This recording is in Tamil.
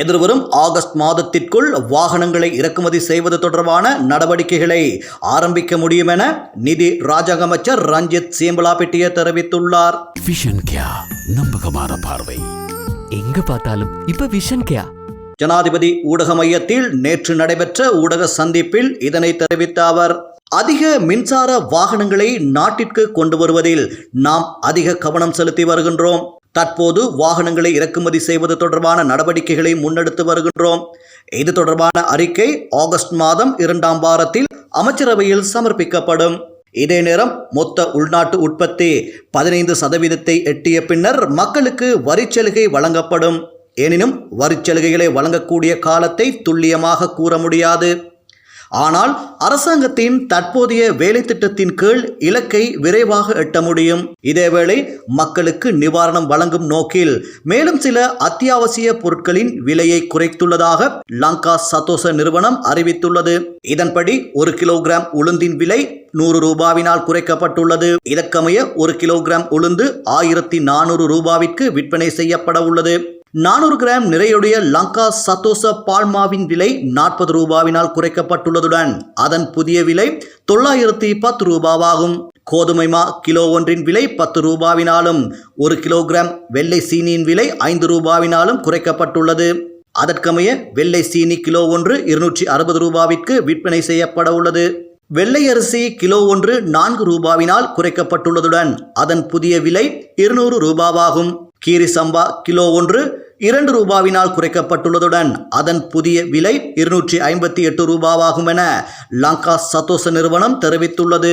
எதிர்வரும் ஆகஸ்ட் மாதத்திற்குள் வாகனங்களை இறக்குமதி செய்வது தொடர்பான நடவடிக்கைகளை ஆரம்பிக்க முடியும் என நிதி ராஜாங்க அமைச்சர் ரஞ்சித் சேம்பலாபிட்டிய தெரிவித்துள்ளார். நம்பகமான பார்வை. எங்க பார்த்தாலும் இப்ப விஷன் கேயா ஜனாதிபதி ஊடக மையத்தில் நேற்று நடைபெற்ற ஊடக சந்திப்பில் இதனை தெரிவித்த அவர் அதிக மின்சார வாகனங்களை நாட்டிற்கு கொண்டு வருவதில் நாம் அதிக கவனம் செலுத்தி வருகின்றோம். தற்போது வாகனங்களை இறக்குமதி செய்வது தொடர்பான நடவடிக்கைகளை முன்னெடுத்து வருகின்றோம். இது தொடர்பான அறிக்கை ஆகஸ்ட் மாதம் இரண்டாம் வாரத்தில் அமைச்சரவையில் சமர்ப்பிக்கப்படும். இதே நேரம் மொத்த உள்நாட்டு உற்பத்தி பதினைந்து சதவீதத்தை எட்டிய பின்னர் மக்களுக்கு வரிச்சலுகை வழங்கப்படும். எனினும் வரிச்சலுகைகளை வழங்கக்கூடிய காலத்தை துல்லியமாக கூற முடியாது. ஆனால் அரசாங்கத்தின் தற்போதைய வேலை திட்டத்தின் கீழ் இலக்கை விரைவாக எட்ட முடியும். இதேவேளை மக்களுக்கு நிவாரணம் வழங்கும் நோக்கில் மேலும் சில அத்தியாவசிய பொருட்களின் விலையை குறைத்துள்ளதாக லங்கா சதோச நிறுவனம் அறிவித்துள்ளது. இதன்படி ஒரு கிலோகிராம் உளுந்தின் விலை நூறு ரூபாவினால் குறைக்கப்பட்டுள்ளது. இதற்கமைய ஒரு கிலோகிராம் உளுந்து ஆயிரத்தி நானூறு ரூபாவிற்கு விற்பனை செய்யப்பட உள்ளது நானூறு கிராம் நிறையுடைய லங்கா சத்தோச பால்மாவின் விலை நாற்பது ரூபாவினால் குறைக்கப்பட்டுள்ளதுடன் அதன் புதிய விலை தொள்ளாயிரத்தி பத்து ரூபாவாகும். கோதுமை மா கிலோ ஒன்றின் விலை பத்து ரூபாவினாலும் ஒரு கிலோகிராம் வெள்ளை சீனியின் விலை ஐந்து ரூபாவினாலும் குறைக்கப்பட்டுள்ளது. அதற்கமைய வெள்ளை சீனி கிலோ ஒன்று இருநூற்றி அறுபது ரூபாவிற்கு விற்பனை செய்யப்பட உள்ளது. வெள்ளை அரிசி கிலோ ஒன்று நான்கு ரூபாவினால் குறைக்கப்பட்டுள்ளதுடன் அதன் புதிய விலை இருநூறு ரூபாவாகும். கீரி சம்பா கிலோ ஒன்று இரண்டு ரூபாவினால் குறைக்கப்பட்டுள்ளதுடன் அதன் புதிய விலை இருநூற்றி ஐம்பத்தி எட்டு ரூபாவாகும் என லங்கா சத்தோச நிறுவனம் தெரிவித்துள்ளது.